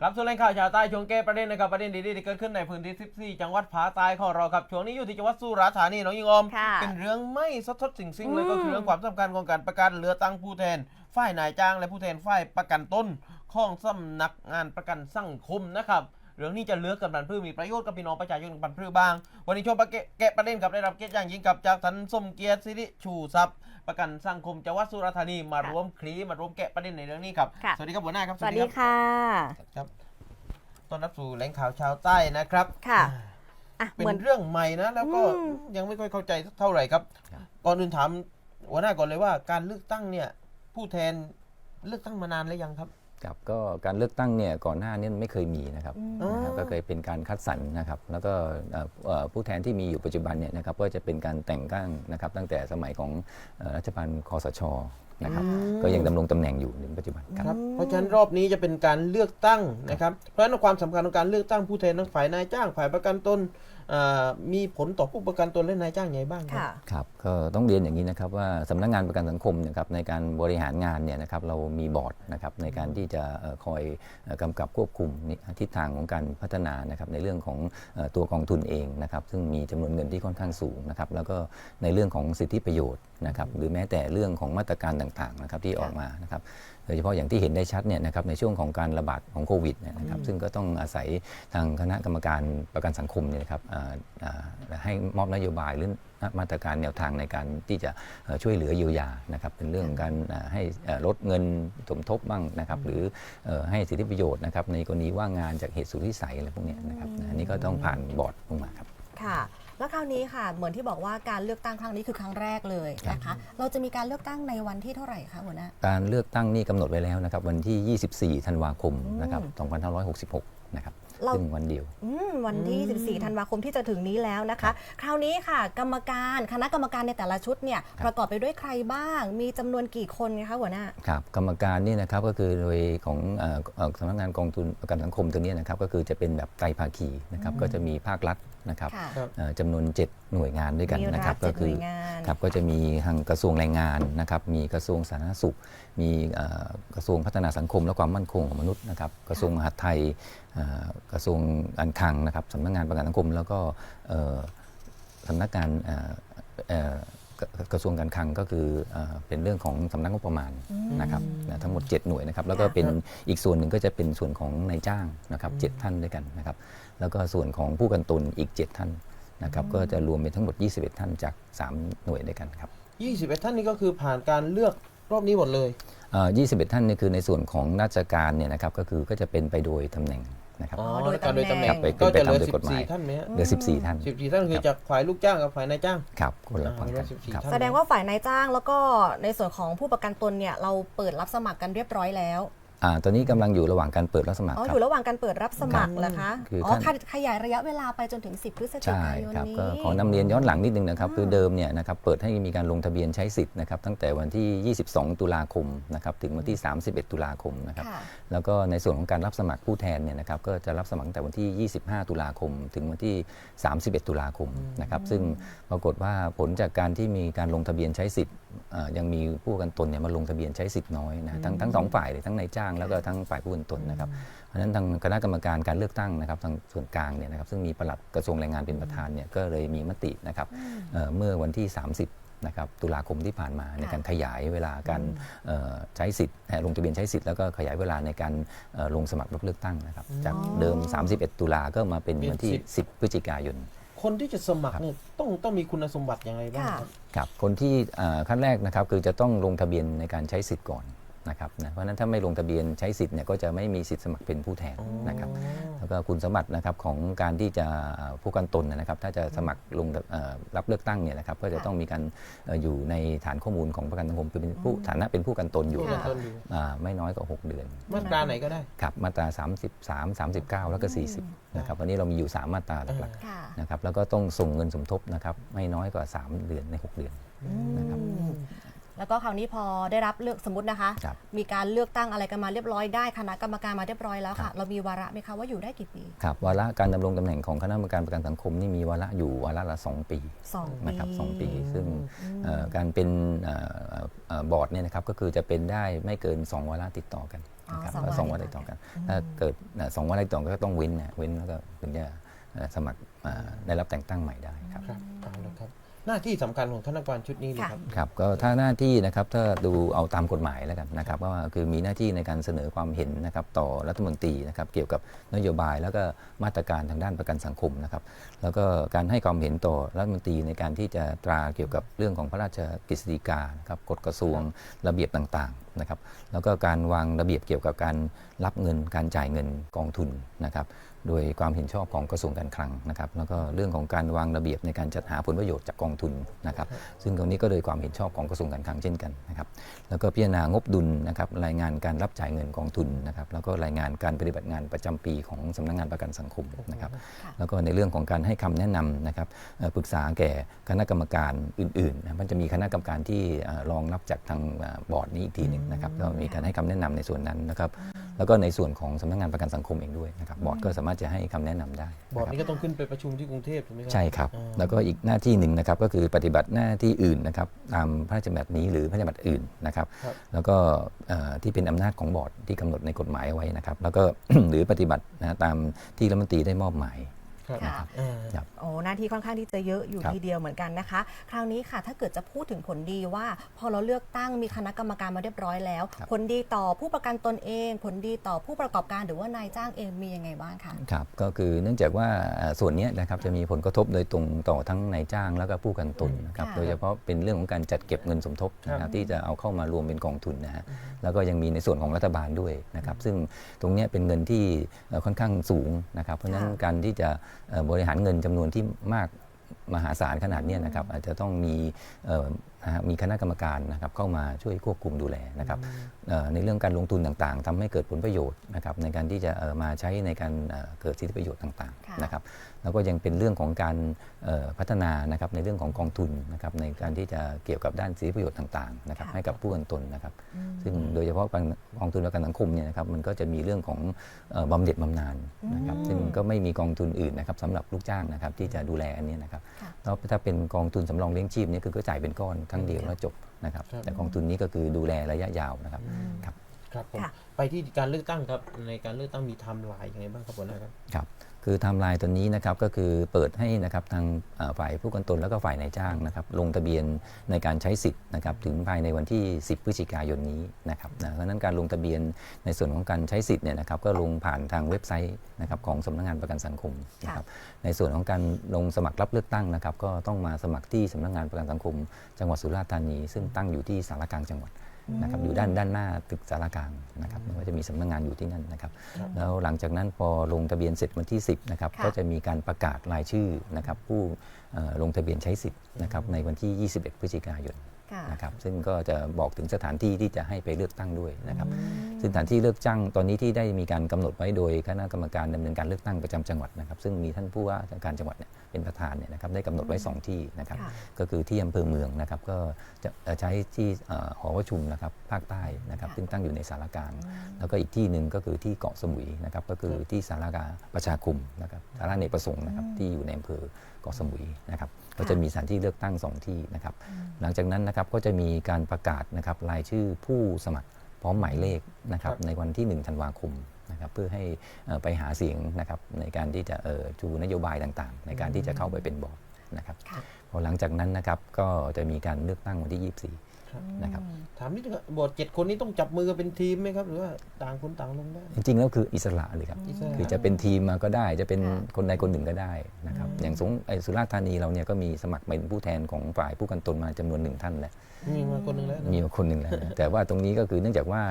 กลับสู่แหล่งข่าวชาวใต้ช่วงแก้ประเด็นนะครับประเด็นดีๆที่เกิดขึ้นในพื้นที่ 14 จังหวัดภาคใต้ของเราครับช่วงนี้อยู่ที่จังหวัดสุราษฎร์ธานีน้องยิงออมค่ะเป็นเรื่องไม่สะทดสิ่งสิ่งเลยอืมก็คือเรื่องความสำคัญของการประกันเรือตั้งผู้แทนฝ่ายนายจ้าง และผู้แทนฝ่ายประกันต้นของสำนักงานประกันสังคมนะครับเรื่องนี้จะเลือกกับบันพือมีประโยชน์กับพี่น้องประชาชนบันพือบ้าง วันนี้ชมประแกะประเด็นกับได้รับเกียรติอย่างยิ่งกับจากท่านสมเกียรติสิริชูทรัพย์ ประกันสังคมจังหวัดสุราษฎร์ธานีมาค่ะร่วมคลีมาร่วมแกะประเด็นในเรื่องนี้ครับค่ะ สวัสดีครับหัวหน้าครับสวัสดีรับค่ะ ครับต้อนรับสู่แหล่งข่าวชาวใต้นะครับค่ะอะเป็นเหมือนเรื่องใหม่นะแล้วก็อืม ยังไม่ค่อยเข้าใจเท่าไหร่ครับครับ ก่อนอื่นถามหัวหน้าก่อนเลยว่าการเลือกตั้งเนี่ย ผู้แทนเลือกตั้งมานานแล้วยังครับ ครับก็การเลือกตั้งเนี่ยก่อนหน้านี้ไม่เคยมีนะครับอ๋อนะครับก็เคยเป็นการคัดสรรนะครับแล้วก็เอ่อเอ่อผู้แทนที่มีอยู่ปัจจุบันเนี่ยนะครับก็จะเป็นการแต่งตั้งนะครับตั้งแต่สมัยของเอ่อรัฐบาลคอสชนะครับก็ยังดำรงตำแหน่งอยู่ถึงปัจจุบันครับ ครับเพราะฉะนั้นรอบนี้จะเป็นการเลือกตั้งนะครับ เพราะฉะนั้นความสำคัญของการเลือกตั้งผู้แทนทั้งฝ่ายนายจ้างฝ่ายประกันตนอ่า มีผลต่อผู้ประกันตนและนายจ้างยังไงบ้างครับค่ะครับก็ต้องเรียนอย่างนี้นะครับว่าสำนักงานประกันสังคมเนยครับในการบริหารงานเนี่ยนะครับเรามีบอร์ดนะครับในการที่จะเอ่อคอยเอ่อกำกับควบคุมนี่ทิศทางของการพัฒนานะครับในเรื่องของเอ่อตัวกองทุนเองนะครับซึ่งมีจำนวนเงินที่ค่อนข้างสูงนะครับแล้วก็ในเรื่องของสิทธิประโยชน์นะครับหรือแม้แต่เรื่องของมาตรการต่างๆนะครับที่ออกมานะครับ โดยเฉพาะอย่างที่เห็นได้ชัดเนี่ยนะครับในช่วงของการระบาดของโควิดนะครับซึ่งก็ต้องอาศัยทางคณะกรรมการประกันสังคมเนี่ยนะครับให้มอบนโยบายหรือมาตรการแนวทางในการที่จะช่วยเหลือเยียวยานะครับเป็นเรื่องการให้ลดเงินสมทบบ้างนะครับหรือให้สิทธิประโยชน์นะครับในกรณีว่างงานจากเหตุสุดวิสัยอะไรพวกนี้นะครับอันนี้ก็ต้องผ่านบอร์ดลงมาครับค่ะ แล้วคราวนี้ค่ะ เหมือนที่บอกว่าการเลือกตั้งครั้งนี้คือครั้งแรกเลยนะคะ เราจะมีการเลือกตั้งในวันที่เท่าไหร่คะหัวหน้าการเลือกตั้งนี่กำหนดไว้แล้วนะครับ วันที่ 24 ธันวาคมนะครับ 2566 นะครับ เรา ซึ่งวันเดียว อืมวันที่ 14 ธันวาคมที่จะถึงนี้แล้วนะคะ คราวนี้ค่ะ กรรมการคณะกรรมการในแต่ละชุดเนี่ยประกอบไปด้วยใครบ้าง มีจำนวนกี่คนคะหัวหน้า ครับกรรมการนี่นะครับก็คือโดยของเอ่อเอ่อสำนักงานกองทุนประกันสังคมตัวเนี้ยนะครับก็คือจะเป็นแบบไตรภาคีนะครับก็จะมีภาครัฐนะครับค่ะครับเอ่อจำนวน 7 หน่วยงานด้วยกันมีนะครับรัฐก็คืเจ็ดหน่วยงานครับก็จะมีทางกระทรวงแรงงานนะครับมีกระทรวงสาธารณสุข มีเอ่อกระทรวงพัฒนาสังคมและความมั่นคงของมนุษย์นะครับกระทรวงมหาดไทยเอ่อ กระทรวงการคลังนะครับสำนักงานประกันสังคม แล้วก็เอ่อสำนักงานเอ่อเอ่อกระกระทรวงการคลังก็คือเอ่อเป็นเรื่องของสำนักงบประมาณนะครับนะทั้งหมด 7 หน่วยนะครับแล้วก็ค่ะเป็นอีกส่วนหนึ่งก็จะเป็นส่วนของนายจ้างนะครับเจ็ดท่านด้วยกันนะครับแล้วก็ส่วนของผู้กันตนอีก 7 ท่านนะครับก็จะรวมเป็นทั้งหมด 21 ท่านจาก 3 หน่วยด้วยกันครับ21 ท่านนี้ก็คือผ่านการเลือกรอบนี้หมดเลยเอ่อ21 ท่านเนี่ยคือในส่วนของราชการเนี่ยนะครับก็คือก็จะเป็นไปโดยตำแหน่ง นะครับอ๋อโดยการโดยตำแหน่งครับไปก็จะเหลือไปตามโดยกฎหมาย14ท่านไหมฮะเหลือ 14 ท่าน14 ท่านคือจากฝ่ายลูกจ้างกับฝ่ายนายจ้าง ครับคนละอ่าฝั่งกัน14ครับ ท่านแสดงว่าฝ่ายนายจ้างแล้วก็ในส่วนของผู้ประกันตนเนี่ยเราเปิดรับสมัครกันเรียบร้อยแล้ว อ่าตอนนี้กำลังอยู่ระหว่างการเปิดรับสมัครอ๋อคอรับยู่ระหว่างการเปิดรับสมัครเหรอคะคืออ๋อท่าน ขยายระยะเวลาไปจนถึง 10 พฤศจิใช่กายนครับนี้ ก็ขอนำเรียนย้อนหลังนิดนึงนะครับคือเดิมเนี่ยนะครับเปิดให้มีการลงทะเบียนใช้สิทธิ์นะครับตั้งแต่วันที่ 22 ตุลาคมนะครับถึงวันที่ 31 ตุลาคมนะครับค่ะ แล้วก็ในส่วนของการรับสมัครผู้แทนเนี่ยนะครับก็จะรับสมัครตั้งแต่วันที่ 25 ตุลาคม ถึงวันที่ 31 ตุลาคมนะครับซึ่งปรากฏว่าผลจากการที่มีการลงทะเบียนใช้สิทธิ์เอ่อยังมีผู้ประกันตนเนี่ยมาลงทะเบียนใช้สิทธิ์น้อยนะทั้งทั้งสองฝ่ายเลยทั้งนายจ้างแล้วก็ทั้งฝ่ายผู้ประกันตนนะครับเพราะฉะนั้นทางคณะกรรมการการเลือกตั้งนะครับทางส่วนกลางเนี่ยนะครับซึ่งมีปลัดกระทรวงแรงงานเป็นประธานเนี่ยก็เลยมีมตินะครับเอ่อเมื่อวันที่ 30นะครับตุลาคมที่ผ่านมาในการขยายเวลาการเอ่อใช้สิทธิ์เอ่อลงทะเบียนใช้สิทธิ์แล้วก็ขยายเวลาในการเอ่อลงสมัครรับเลือกตั้งนะครับ จากเดิม 31 ตุลาก็มาเป็นวันที่ 10 พฤศจิกายน คนที่จะสมัครเนี่ยต้องต้องมีคุณสมบัติอย่างไรบ้างครับครับคนที่เอ่อขั้นแรกนะครับคือจะต้องลงทะเบียนในการใช้สิทธิ์ก่อน นะครับนะเพราะฉะนั้นถ้าไม่ลงทะเบียนใช้สิทธิ์เนี่ยก็จะไม่มีสิทธิ์สมัครเป็นผู้แทนนะครับแล้วก็คุณสมบัตินะครับของการที่จะเอ่อผู้กันตนนะครับถ้าจะสมัครลงเอ่อรับเลือกตั้งเนี่ยนะครับก็จะต้องมีการเอ่ออยู่ในฐานข้อมูลของประกันสังคมคือเป็นผู้ฐานะเป็นผู้กันตนอยู่ผู้กันนะครับตนอยู่อ่าไม่น้อยกว่า 6 เดือน มาตราไหนก็ได้ครับมาตรา 33 39 แล้วก็ 40นะครับวันนี้เรามีอยู่ 3 มาตราหลักค่ะๆนะครับแล้วก็ต้องส่งเงินสมทบนะครับไม่น้อยกว่า 3 เดือนใน 6 เดือนนะครับอืม แล้วก็คราวนี้พอได้รับเลือกสมมตินะคะ ครับมีการเลือกตั้งอะไรกันมาเรียบร้อยได้คณะกรรมการมาเรียบร้อยแล้วครัค่ะบเรามีวาระไหมคะว่าอยู่ได้กี่ปีครับวาระการดำรงตำแหน่งของคณะกรรมการประกันสังคมนี่มีวาระอยู่วาระละ 2 ปี สองปีนะครับสองปีซึ่งเอ่อการเป็นเอ่อเอ่อเอ่อบอร์ดเนี่ยนะครับก็คือจะเป็นได้ไม่เกิน 2 วาระติดต่อกันนะครับอ๋อแล้วสสอองงวัวันนติติดดต่ต่ออกักัน น ถ้าเกิดอ่าสองวันติดต่อกันก็ต้องเว้นนะเว้นแล้วก็ถึงจะเอ่อสมัครอ่าได้รับแต่งตั้งใหม่ได้ครับ ครับเอาละครับ หน้าที่สำคัญของคณะกรรมการชุดนี้เลยครับครับก็ถ้าหน้าที่นะครับถ้าดูเอาตามกฎหมายแล้วกันนะครับว่าคือมีหน้าที่ในการเสนอความเห็นนะครับต่อรัฐมนตรีนะครับเกี่ยวกับนโยบายแล้วก็มาตรการทางด้านประกันสังคมนะครับแล้วก็การให้ความเห็นต่อรัฐมนตรีในการที่จะตราเกี่ยวกับเรื่องของพระราชกฤษฎีกานะครับกฎกระทรวงระเบียบต่างๆนะครับแล้วก็การวางระเบียบเกี่ยวกับการรับเงินการจ่ายเงินกองทุนนะครับ โดยความเห็นชอบของกระทรวงการคลังนะครับแล้วก็เรื่องของการวางระเบียบในการจัดหาผลประโยชน์จากกองทุนนะครับ ซึ่งตรงนี้ก็โดยความเห็นชอบของกระทรวงการคลังเช่นกันนะครับแล้วก็พิจารณางบดุลนะครับรายงานการรับจ่ายเงินกองทุนนะครับแล้วก็รายงานการปฏิบัติงานประจำปีของสำนักงานประกันสังคมนะครับแล้วก็ในเรื่องของการให้คำแนะนำนะครับปรึกษาแก่คณะกรรมการอื่นๆนะมันจะมีคณะกรรมการที่รองรับจากทางบอร์ดนี้อีกทีหนึ่งนะครับก็มีการให้คำแนะนำในส่วนนั้นนะครับ แล้วก็ในส่วนของสำนักงานประกันสังคมเองด้วยนะครับบอร์ดก็สามารถจะให้คำแนะนำได้บอร์ดนะครับนี้ก็ต้องขึ้นไปประชุมที่กรุงเทพถูกไหมครั ใช่ครับ อ่า แล้วก็อีกหน้าที่หนึ่งนะครับก็คือปฏิบัติหน้าที่อื่นนะครับตามพระราชบัญญัตินี้หรือพระราชบัญญัติอื่นนะครับ ครับ แล้วก็เอ่อที่เป็นอำนาจของบอร์ดที่กำหนดในกฎหมายเอาไว้นะครับ แล้วก็ หรือปฏิบัตินะตามที่รัฐมนตรีได้มอบหมาย ครับค่ะอ่าครับ โอ้หน้าที่ค่อนข้างที่จะเยอะอยู่ครับ ทีเดียวเหมือนกันนะคะ คราวนี้ค่ะถ้าเกิดจะพูดถึงผลดีว่า พอเราเลือกตั้งมีคณะกรรมการมาเรียบร้อยแล้วครับผลดีต่อผู้ประกันตนเอง ผลดีต่อผู้ประกอบการหรือว่านายจ้างเองมียังไงบ้างคะ ครับก็คือเนื่องจากว่าเอ่อส่วนเนี้ยนะครับจะมีผลกระทบโดยตรงต่อทั้งนายจ้างแล้วก็ผู้ประกันตนนะครับค่ะ โดยเฉพาะเป็นเรื่องของการจัดเก็บเงินสมทบนะคครัรับบที่จะเอาเข้ามารวมเป็นกองทุนนะฮะแล้วก็ยังมีในส่วนของรัฐบาลด้วยนะครับซึ่งตรงเนี้ยเป็นเงินที่เอ่อค่อนข้างสูงนะครับเพราะฉะนั้นค่ะการที่จะเอ่อ บริหารเงินจำนวนที่มากมหาศาลขนาดนี้นะครับอาจจะต้องมีนะฮะมีคณะกรรมการนะครับเข้ามาช่วยควบคุมดูแลนะครับเอ่อในเรื่องการลงทุนต่างๆทำให้เกิดผลประโยชน์นะครับในการที่จะเอ่อมาใช้ในการเอ่อเกิดสิทธิประโยชน์ต่างค่ะๆนะครับแล้วก็ยังเป็นเรื่องของการเอ่อพัฒนานะครับในเรื่องของกองทุนนะครับในการที่จะเกี่ยวกับด้านสิทธิประโยชน์ต่างๆนะครับค่ะให้กับผู้ประกันตนนะครับ ซึ่งโดยเฉพาะกองทุนประกันสังคมเนี่ยนะครับมันก็จะมีเรื่องของเอ่อบำเหน็จบำนาญนะครับอืมซึ่งก็ไม่มีกองทุนอื่นนะครับสำหรับลูกจ้างนะครับที่จะดูแลอันเนี้ยนะครับค่ะแล้วถ้าเป็นกองทุนสำรองเลี้ยงชีพเนี่ยคือก็จ่ายเป็นก้อนครั้งเดียวแล้วจบนะครับ ครับ แต่กองทุนนี้ก็คือดูแลระยะยาวนะครับครับ ครับผมค่ะ ไปที่การเลือกตั้งครับในการเลือกตั้งมีไทม์ไลน์ยังไงบ้างครับหัวหน้าครับ ครับคือไทม์ไลน์ตัวนี้นะครับก็คือเปิดให้นะครับทางฝ่ายผู้กันตนแล้วก็ฝ่ายนายจ้างนะครับลงทะเบียนในการใช้สิทธิ์นะครับถึงภายในวันที่ 10 พฤศจิกายนนี้นะครับนะเพราะนั้นการลงทะเบียนในส่วนของการใช้สิทธิ์เนี่ยนะครับก็ลงผ่านทางเว็บไซต์นะครับของสำนักงานประกันสังคมนะครับในส่วนของการลงสมัครรับเลือกตั้งนะครับก็ต้องมาสมัครที่สำนักงานประกันสังคม จังหวัดสุราษฎร์ธานี ซึ่งตั้งอยู่ที่สารกลางจังหวัด นะครับอยู่ด้านด้านหน้าตึกสารกลางนะครับก็จะมีสำนักงานอยู่ที่นั่นนะครับ แล้วหลังจากนั้นพอลงทะเบียนเสร็จวันที่ 10นะครับค่ะก็จะมีการประกาศรายชื่อนะครับผู้เอ่อลงทะเบียนใช้สิทธิ์นะครับในวันที่ 21 พฤศจิกายนค่ะ นะครับซึ่งก็จะบอกถึงสถานที่ที่จะให้ไปเลือกตั้งด้วยนะครับซึ่งสถานที่เลือกตั้งตอนนี้ที่ได้มีการกำหนดไว้โดยคณะกรรมการดำเนินการเลือกตั้งประจำจังหวัดนะครับ ซึ่งมีท่านผู้ว่าราชการจังหวัดเนี่ยเป็นประธานเนี่ยนะครับได้กำหนดไว้ 2 ที่นะครับค่ะก็คือที่อำเภอเมืองนะครับก็จะเอ่อใช้ที่เอ่อหอประชุมนะครับภาคใต้นะครับค่ะซึ่งตั้งอยู่ในสารกลาง แล้วก็อีกที่หนึ่งก็คือที่เกาะสมุยนะครับก็คือที่สารากาประชาคมนะครับสาราเนกประสงค์นะครับที่อยู่ในอำเภอเกาะสมุยนะครับก็จะมีสถานที่เลือกตั้งสองที่นะครับ หลังจากนั้นนะครับก็จะมีการประกาศนะครับรายชื่อผู้สมัครพร้อมหมายเลขนะครับครับในวันที่ 1 ธันวาคมนะครับเพื่อให้เอ่อไปหาเสียงนะครับในการที่จะเอ่อชูนโยบายต่างๆ ในการที่จะเข้าไปเป็นบอร์ดนะครับค่ะพอหลังจากนั้นนะครับก็จะมีการเลือกตั้งวันที่ครับ24 นะครับถามนิดนึงครับบอร์ดเจ็ดคนนี้ต้องจับมือกันเป็นทีมไหมครับ หรือว่าต่างคนต่างลงได้ จริงๆแล้วคืออิสระเลยครับอิสระคือจะเป็นทีมมาก็ได้ จะเป็นค่ะคนใดคนหนึ่งก็ได้นะครับอย่างสงไอ้สุราษฎร์ธานีเราเนี่ยก็มีสมัครเป็นผู้แทนของฝ่ายผู้กันตนมาจำนวนหนึ่งท่านแหละมีมาคนหนึ่งแล้วนะมีมาคนหนึ่งแล้วนะแต่ว่าตรงนี้ก็คือเนื่องจากว่า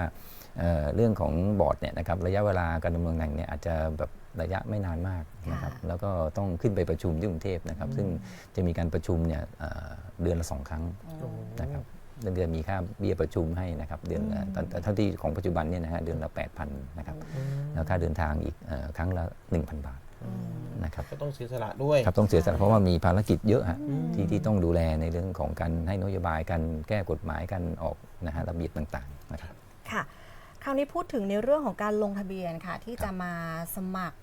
เอ่อเรื่องของบอร์ดเนี่ยนะครับระยะเวลาการดำเนินงานเนี่ยอาจจะแบบระยะไม่นานมากนะครับค่ะแล้วก็ต้องขึ้นไปประชุมที่กรุงเทพนะครับ ซึ่งจะมีการประชุมเนี่ยเอ่อเดือนละสองครั้งโอ้โหนะครับ เดือนเดือนมีค่าเบี้ยประชุมให้นะครับเดือนละตอนเท่าที่ของปัจจุบันเนี่ยนะฮะเดือนละ8,000นะครับแล้วค่าเดินทางอีกเอ่อครั้งละ 1,000 บาทนะครับก็ต้องเสียสละด้วยครับต้องเสียสละเพราะว่ามีภารกิจเยอะฮะที่ที่ต้องดูแลในเรื่องของการให้นโยบายการแก้กฎหมายการออกนะฮะระเบียบต่างๆนะครับค่ะ คราวนี้พูดถึงในเรื่องของการลงทะเบียนค่ะ ที่จะมาสมัคร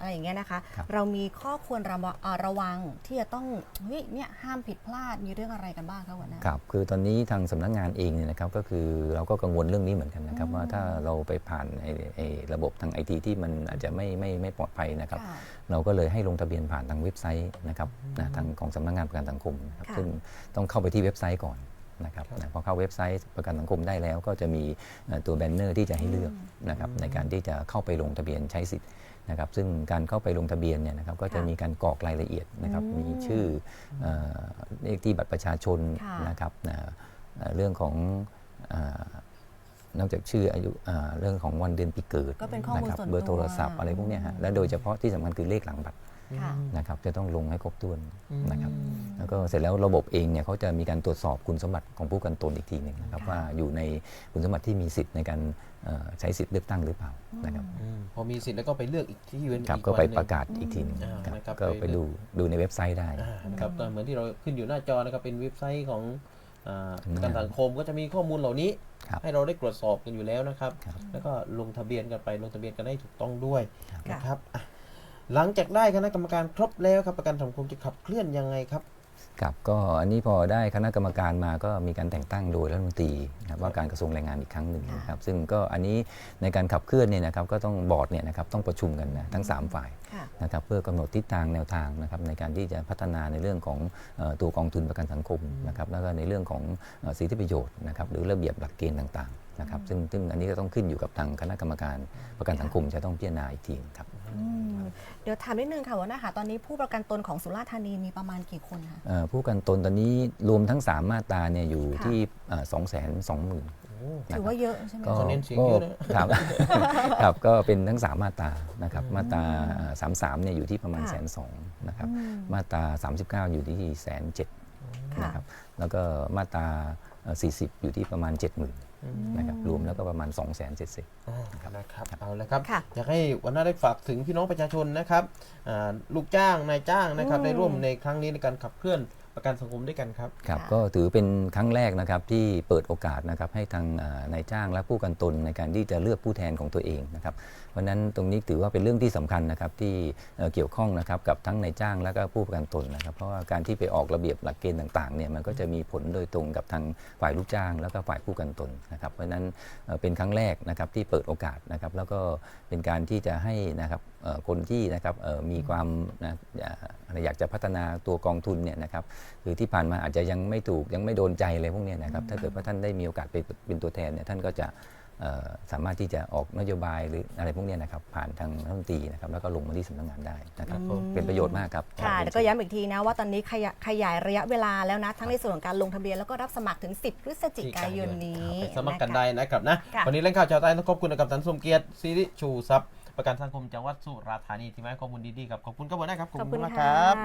อะไรอย่างเงี้ยนะคะ ครับ เรามีข้อควรระวะเอ่อระวังที่จะต้องเฮ้ยเนี่ยห้ามผิดพลาดมีเรื่องอะไรกันบ้างคะหัวหน้า ครับคือตอนนี้ทางสำนักงานเองเนี่ยนะครับก็คือเราก็กังวลเรื่องนี้เหมือนกันนะครับ อืม ว่าถ้าเราไปผ่านไอ้ไอ้ระบบทางไอทีที่มันอาจจะไม่ไม่ไม่ปลอดภัยนะครับ ค่ะ เราก็เลยให้ลงทะเบียนผ่านทางเว็บไซต์นะครับนะทางของสำนักงานประกันสังคมนะครับค่ะซึ่งต้องเข้าไปที่เว็บไซต์ก่อนนะครับครับนะพอเข้าเว็บไซต์ประกันสังคมได้แล้ว ก็จะมีเอ่อตัวแบนเนอร์ที่จะให้เลือกนะครับในการที่จะเข้าไปลงทะเบียนใช้สิทธิ์ นะครับซึ่งการเข้าไปลงทะเบียนเนี่ยนะครับก็จะค่ะมีการกรอกรายละเอียดนะครับอืมมีชื่อเอ่อเลขที่บัตรประชาชนค่ะนะครับนะเอ่อเรื่องของเอ่อนอกจากชื่ออายุเอ่อเรื่องของวันเดือนปีเกิดก็เป็นข้อมูลนะครับส่วนเบอร์โทรศัพท์ตัวอะไรพวกเนี้ยฮะและโดยเฉพาะที่สำคัญคือเลขหลังบัตร ค่ะนะครับจะต้องลงให้ครบถ้วนนะครับอืมแล้วก็เสร็จแล้วระบบเองเนี่ยเขาจะมีการตรวจสอบคุณสมบัติของผู้กันตนอีกทีหนึ่งนะครับค่ะว่าอยู่ในคุณสมบัติที่มีสิทธิ์ในการเอ่อใช้สิทธิ์เลือกตั้งหรือเปล่านะครับอืมพอมีสิทธิ์แล้วก็ไปเลือกอีกที่เว้นครับอีก็ไปวันหนึ่งประกาศอีกทีหนึงอ่าครับนะครับก็ไปไปดูดูในเว็บไซต์ได้อ่านะครับก็เหมือนที่เราขึ้นอยู่หน้าจอนะครับเป็นเว็บไซต์ของอ่าอืมประกันสังคมก็จะมีข้อมูลเหล่านี้ครับให้เราได้ตรวจสอบกันอยู่แล้วนะครับครับ แล้วก็ลงทะเบียนกันไปลงทะเบียนกันได้ถูกต้องด้วยค่ะนะครับอะ หลังจากได้คณะกรรมการครบแล้วครับประกันสังคมจะขับเคลื่อนยังไงครับครับก็อันนี้พอได้คณะกรรมการมาก็มีการแต่งตั้งโดยรัฐมนตรีนะครับว่าการกระทรวงแรงงานอีกครั้งหนึ่งนะครับซึ่งก็อันนี้ในการขับเคลื่อนเนี่ยนะครับก็ต้องบอร์ดเนี่ยนะครับต้องประชุมกันนะทั้ง 3 ฝ่ายค่ะนะครับเพื่อกำหนดทิศทางแนวทางนะครับในการที่จะพัฒนาในเรื่องของเอ่อตัวกองทุนประกันสังคมนะครับแล้วก็ในเรื่องของเอ่อสิทธิประโยชน์นะครับหรือระเบียบหลักเกณฑ์ต่างๆ นะครับซึ่งซึ่งอันนี้ก็ต้องขึ้นอยู่กับทางคณะกรรมการประกันสังคมจะต้องพิจารณาอีกทีครับอืมเดี๋ยวถามนิดนึงค่ะหัวหน้าค่ะตอนนี้ผู้ประกันตนของสุราษฎร์ธานีมีประมาณกี่คนคะเอ่อผู้ประกันตนตอนนี้รวมทั้ง 3 มาตราเนี่ยอยู่ค่ะที่สองแสนสองหมื่นถือว่าเยอะใช่ไหมก็คะเขาเน้นเสียงเยอะนะครับครับก็เป็นทั้ง 3 มาตรานะครับมาตราสามสามเนี่ยอยู่ที่ประมาณค่ะแสนสองนะครับอืมมาตรา 39 อยู่ที่แสนเจ็ดค่ะนะครับแล้วก็มาตราเอ่อ40 อยู่ที่ประมาณ 70,000 นะครับรวมแล้วก็ประมาณ 2 0 0 0 0 0เศษอ่านะครับเอาละครับค่ะอยากให้วันหน้าได้ฝากถึงพี่น้องประชาชนนะครับอ่าลูกจ้างนายจ้างนะครับอืมได้ร่วมในครั้งนี้ในการขับเคลื่อน ประกันสังคมด้วยกันครับ ครับค่ะก็ถือเป็นครั้งแรกนะครับที่เปิดโอกาสนะครับให้ทางเอ่อนายจ้างและผู้กันตนในการที่จะเลือกผู้แทนของตัวเองนะครับ เพราะฉะนั้นตรงนี้ถือว่าเป็นเรื่องที่สำคัญนะครับที่เอ่อเกี่ยวข้องนะครับกับทั้งนายจ้างและก็ผู้ประกันตนนะครับ เพราะว่าการที่ไปออกระเบียบหลักเกณฑ์ต่างๆเนี่ยมันก็จะมีผลโดยตรงกับทางฝ่ายลูกจ้าง แล้วก็ฝ่ายผู้กันตนนะครับ เพราะฉะนั้นเอ่อเป็นครั้งแรกนะครับที่เปิดโอกาสนะครับแล้วก็เป็นการที่จะให้นะครับเอ่อ คนที่นะครับเอ่อมีความนะอ่าอยากจะพัฒนาตัวกองทุนเนี่ยนะครับคือที่ผ่านมาอาจจะยังไม่ถูกยังไม่โดนใจอะไรพวกเนี้ยนะครับถ้าเกิดว่าท่านได้มีโอกาสไปเป็นตัวแทนเนี่ยท่านก็จะเอ่อสามารถที่จะออกนโยบายหรืออะไรพวกเนี้ยนะครับผ่านทางรัฐมนตรีนะครับแล้วก็ลงมาที่สำนักงานได้นะครับอืมเป็นประโยชน์มากครับค่ะแล้วก็ย้ำอีกทีนะว่าตอนนี้ขยะขยายระยะเวลาแล้วนะทั้งในส่วนของการลงทะเบียนแล้วก็รับสมัครถึง 10 พฤศจิกายนนี้ไปสมัครกันนะคะได้นะครับนะค่ะวันนี้เล่นข่าวชาวใต้ต้องขอบคุณกับท่านสมเกียรติสิริชูทรัพย์ ประกันสังคมจังหวัดสุราษฎร์ธานีที่มาให้ข้อมูลดีๆครับขอบคุณครับหัวหน้าครับขอบคุณมากครับ